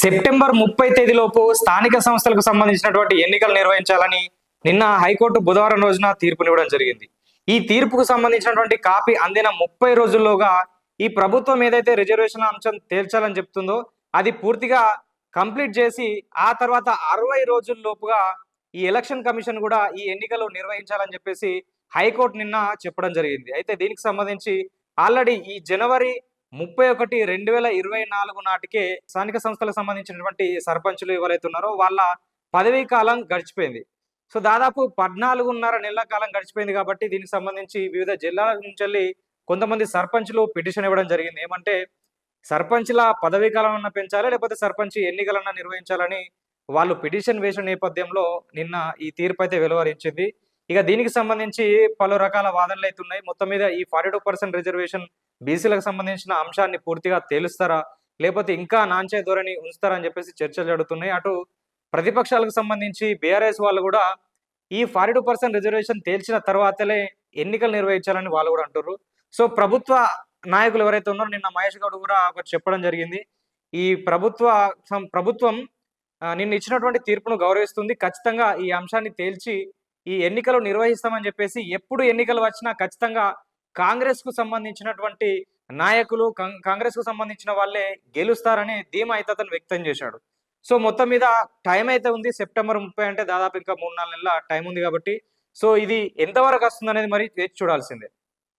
September ముప్పై తేదీలోపు స్థానిక సంస్థలకు సంబంధించినటువంటి ఎన్నికలు నిర్వహించాలని నిన్న హైకోర్టు బుధవారం రోజున తీర్పునివ్వడం జరిగింది. ఈ తీర్పుకు సంబంధించినటువంటి కాపీ అందిన ముప్పై రోజుల్లోగా ఈ ప్రభుత్వం ఏదైతే రిజర్వేషన్ అంశం తేల్చాలని చెప్తుందో అది పూర్తిగా కంప్లీట్ చేసి ఆ తర్వాత అరవై రోజుల్లోపుగా ఈ ఎలక్షన్ కమిషన్ కూడా ఈ ఎన్నికలు నిర్వహించాలని చెప్పేసి హైకోర్టు నిన్న చెప్పడం జరిగింది. అయితే దీనికి సంబంధించి ఆల్రెడీ ఈ జనవరి ముప్పై ఒకటి రెండు వేల ఇరవై నాలుగు నాటికే స్థానిక సంస్థలకు సంబంధించినటువంటి సర్పంచులు ఎవరైతే ఉన్నారో వాళ్ళ పదవీ కాలం గడిచిపోయింది. సో దాదాపు పద్నాలుగున్నర నెలల కాలం గడిచిపోయింది కాబట్టి దీనికి సంబంధించి వివిధ జిల్లాల నుంచి వెళ్ళి కొంతమంది సర్పంచులు పిటిషన్ ఇవ్వడం జరిగింది. ఏమంటే సర్పంచ్ల పదవీ కాలం అన్న పెంచాలి లేకపోతే సర్పంచ్ ఎన్నికలన్నా నిర్వహించాలని వాళ్ళు పిటిషన్ వేసిన నేపథ్యంలో నిన్న ఈ తీర్పు అయితే వెలువరించింది. ఇక దీనికి సంబంధించి పలు రకాల వాదనలు అయితే ఉన్నాయి. మొత్తం మీద ఈ ఫార్టీ టూ పర్సెంట్ రిజర్వేషన్ బీసీలకు సంబంధించిన అంశాన్ని పూర్తిగా తేలుస్తారా? లేకపోతే ఇంకా నాంచే ధోరణి ఉంచుతారని చెప్పేసి చర్చలు జరుగుతున్నాయి. అటు ప్రతిపక్షాలకు సంబంధించి బీఆర్ఎస్ వాళ్ళు కూడా ఈ ఫార్టీ టూ పర్సెంట్ రిజర్వేషన్ తేల్చిన తర్వాతలే ఎన్నికలు నిర్వహించాలని వాళ్ళు కూడా అంటారు సో ప్రభుత్వ నాయకులు ఎవరైతే ఉన్నారో నిన్న మహేష్ గౌడ్ కూడా ఒకటి చెప్పడం జరిగింది. ఈ ప్రభుత్వ సం- ప్రభుత్వం నిన్న ఇచ్చినటువంటి తీర్పును గౌరవిస్తుంది. ఖచ్చితంగా ఈ అంశాన్ని తేల్చి ఈ ఎన్నికలు నిర్వహిస్తామని చెప్పేసి ఎప్పుడు ఎన్నికలు వచ్చినా ఖచ్చితంగా కాంగ్రెస్కు సంబంధించినటువంటి నాయకులు కాంగ్రెస్కు సంబంధించిన వాళ్ళే గెలుస్తారని ధీమా అయితే అతను వ్యక్తం చేశాడు. సో మొత్తం మీద టైం అయితే ఉంది. సెప్టెంబర్ ముప్పై అంటే దాదాపు ఇంకా మూడు నాలుగు నెలల టైం ఉంది కాబట్టి సో ఇది ఎంతవరకు వస్తుంది అనేది మరి చూడాల్సిందే.